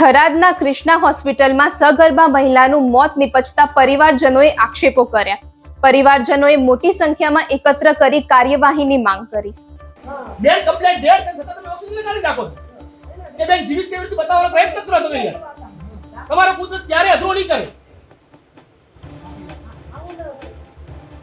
થરાદના ક્રિષ્ના હોસ્પિટલમાં સગર્ભા મહિલાનું મોત નિપજતા પરિવારજનોએ આક્ષેપો કર્યા. પરિવારજનોએ મોટી સંખ્યામાં એકત્ર કરી કાર્યવાહીની માંગ કરી. બેન કમ્પ્લેટ ડેર છે, છતાં તમે ઓક્સિજન કાઢી નાખો કે બેન જીવિત કેવી રીતે બતાવવાનો પ્રયત્ન કરો તમે તમારો પુત્ર ક્યારે અધરો નહીં કરે.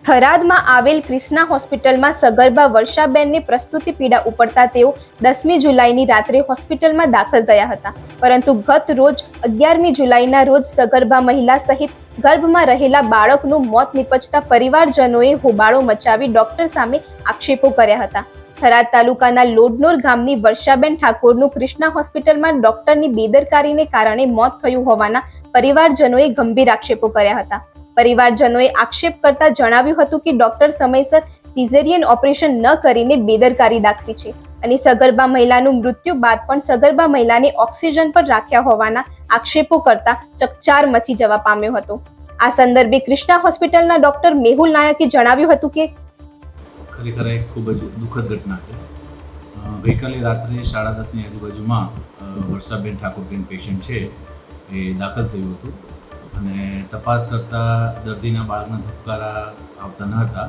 થરાદમાં આવેલ ક્રિષ્ના હોસ્પિટલમાં સગર્ભા વર્ષાબેનને પ્રસ્તુતિ પીડા ઉપડતા તેઓ દસમી જુલાઈની રાત્રે હોસ્પિટલમાં દાખલ થયા હતા. પરંતુ ગત રોજ અગિયારમી જુલાઈના રોજ સગર્ભા મહિલા સહિત ગર્ભમાં રહેલા બાળકનું મોત નિપજતા પરિવારજનોએ હોબાળો મચાવી ડોક્ટર સામે આક્ષેપો કર્યા હતા. થરાદ તાલુકાના લોડનોર ગામની વર્ષાબેન ઠાકોરનું ક્રિષ્ના હોસ્પિટલમાં ડોક્ટરની બેદરકારીને કારણે મોત થયું હોવાના પરિવારજનોએ ગંભીર આક્ષેપો કર્યા હતા. પરિવારજનોએ આક્ષેપ કરતા જણાવ્યું હતું કે ડોક્ટર સમયસર સિઝેરિયન ઓપરેશન ન કરીને બેદરકારી દાખવી છે અને સગર્ભા મહિલાનું મૃત્યુ બાદ પણ સગર્ભા મહિલાને ઓક્સિજન પર રાખ્યા હોવાના આક્ષેપો કરતા ચકચાર મચી જવા પામ્યો હતો. આ સંદર્ભે ક્રિષ્ના હોસ્પિટલના ડોક્ટર મેહુલ નાયકે જણાવ્યું હતું કે ખરેખર એક ખૂબ જ દુઃખદ ઘટના છે. ગઈકાલે રાત્રે સાડા દસની આજુબાજુમાં વર્ષાબેન ઠાકોરબેન પેશન્ટ છે, એ દાખલ થયું હતું. અને તપાસ કરતાં દર્દીના બાળકના ધબકારા આવતા ન હતા.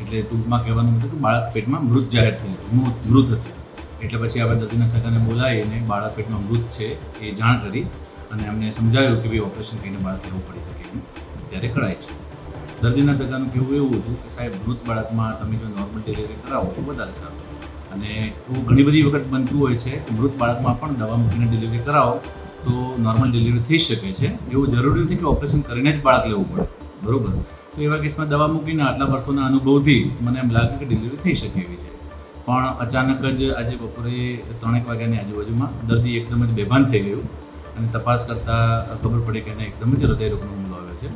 એટલે ટૂંકમાં કહેવાનું હતું કે બાળક પેટમાં મૃત જાહેર થયું મૃત હતું. એટલે પછી આપણે દર્દીના સગાને બોલાવીને બાળક પેટમાં મૃત છે એ જાણ કરી અને એમને સમજાવ્યું કે ભાઈ ઓપરેશન કરીને બાળક લેવું પડી શકે ત્યારે કરાય છે. દર્દીના સગાનું કહેવું એવું હતું કે સાહેબ, મૃત બાળકમાં તમે જો નોર્મલ ડિલિવરી કરાવો તો વધારે સારું. અને એવું ઘણી બધી વખત બનતું હોય છે મૃત બાળકમાં પણ દવા મૂકીને ડિલિવરી કરાવો તો નોર્મલ ડિલિવરી થઈ શકે છે. એવું જરૂરી નથી કે ઓપરેશન કરીને જ બાળક લેવું પડે. બરાબર? તો એવા કેસમાં દવા મૂકીને આટલા વર્ષોના અનુભવથી મને એમ લાગે કે ડિલિવરી થઈ શકે એવી છે. પણ અચાનક જ આજે બપોરે ત્રણેક વાગ્યાની આજુબાજુમાં દર્દી એકદમ જ બેભાન થઈ ગયું અને તપાસ કરતાં ખબર પડી કે એને એકદમ જ હૃદયરોગનો હુમલો આવ્યો છે.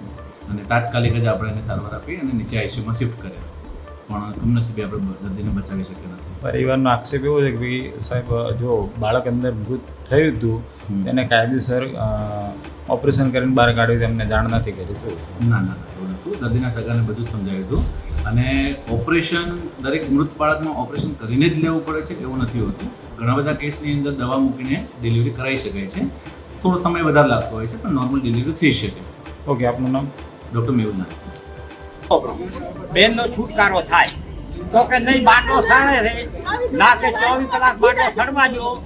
અને તાત્કાલિક જ આપણે એને સારવાર આપી અને નીચે આઈસીયુમાં શિફ્ટ કર્યા. પણ કમનસીબે આપણે દર્દીને બચાવી શક્યા નથી? પરિવારનો આક્ષેપ એવો છે કે ભાઈ સાહેબ જો બાળક અંદર મૃત થયું હતું. તેને કાયદેસર ઓપરેશન કરીને બહાર કાઢ્યું તેમને જાણ નથી કરી શું? ના ના એવું નહોતું દર્દીના સગાને બધું જ સમજાવ્યું હતું. અને ઓપરેશન દરેક મૃત બાળકમાં ઓપરેશન કરીને જ લેવું પડે છે એવું નથી હોતું. ઘણા બધા કેસની અંદર દવા મૂકીને ડિલિવરી કરાવી શકાય છે. થોડો સમય વધારે લાગતો હોય છે પણ નોર્મલ ડિલિવરી થઈ શકે. ઓકે આપનું નામ? ડૉક્ટર મેહુલ ના બેનનો છુટકારો થાય. તો કે નહીં, બાટલો સળે રે. ના કે ચોવીસ કલાક બાટલો સડવા જો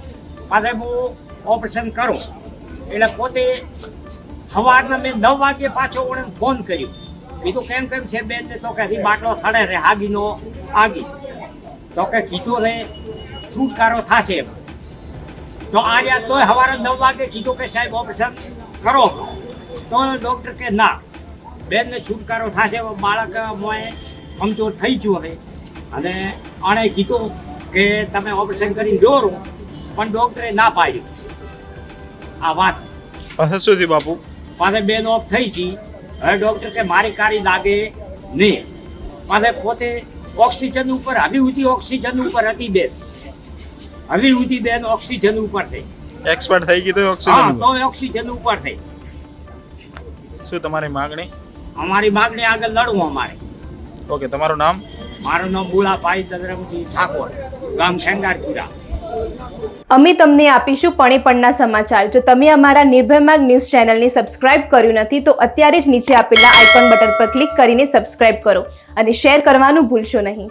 પાસે હું ઓપરેશન કરું. એટલે પોતે સવારના મેં નવ વાગે પાછો ઓળે ફોન કર્યો. કીધું, કેમ કેમ છે બેન? તો કે, હજી બાટલો સડે રે, હાગીનો આગી તો કે, કીધું રે, છુટકારો થશે એમ. તો આજે તોય સવારે નવ વાગે કીધું કે, સાહેબ, ઓપરેશન કરો. તો ડૉક્ટર કે, ના. બેનને છુટકારો થશે બાળક મોએ કમજોર થઈ ગયું હવે અને આણે કીધું કે તમે ઓપરેશન કરીને જોરો પણ ડૉક્ટરે ના પાડ્યું આ વાત. પાસે શું થયું બાપુ? પાસે બેન ઓફ થઈ ગઈ. હવે ડૉક્ટર કે મારી કારી લાગે નહીં. પાસે પોતે ઓક્સિજન ઉપર હવી ઉધી ઓક્સિજન ઉપર હતી બેન. હવી ઉધી બેન ઓક્સિજન ઉપર થઈ. એક્સપર્ટ થઈ ગઈ તો હા ઓક્સિજન તો ઓક્સિજન ઉપર થઈ. શું તમારી માગણી? અમારી માગણી આગળ લડવું અમારે. ઓકે તમારું નામ? મારું નામ બુલાભાઈ દદરમજી ઠાકોર ગામ ખેંગારપુરા. અમે તમને આપીશું પણેપણના સમાચાર. જો તમે અમારા નિર્ભય માર્ગ ન્યૂઝ ચેનલને સબસ્ક્રાઇબ કર્યું નથી તો અત્યારે જ નીચે આપેલા આઇકોન બટન પર ક્લિક કરીને સબસ્ક્રાઇબ કરો અને શેર કરવાનું ભૂલશો નહીં.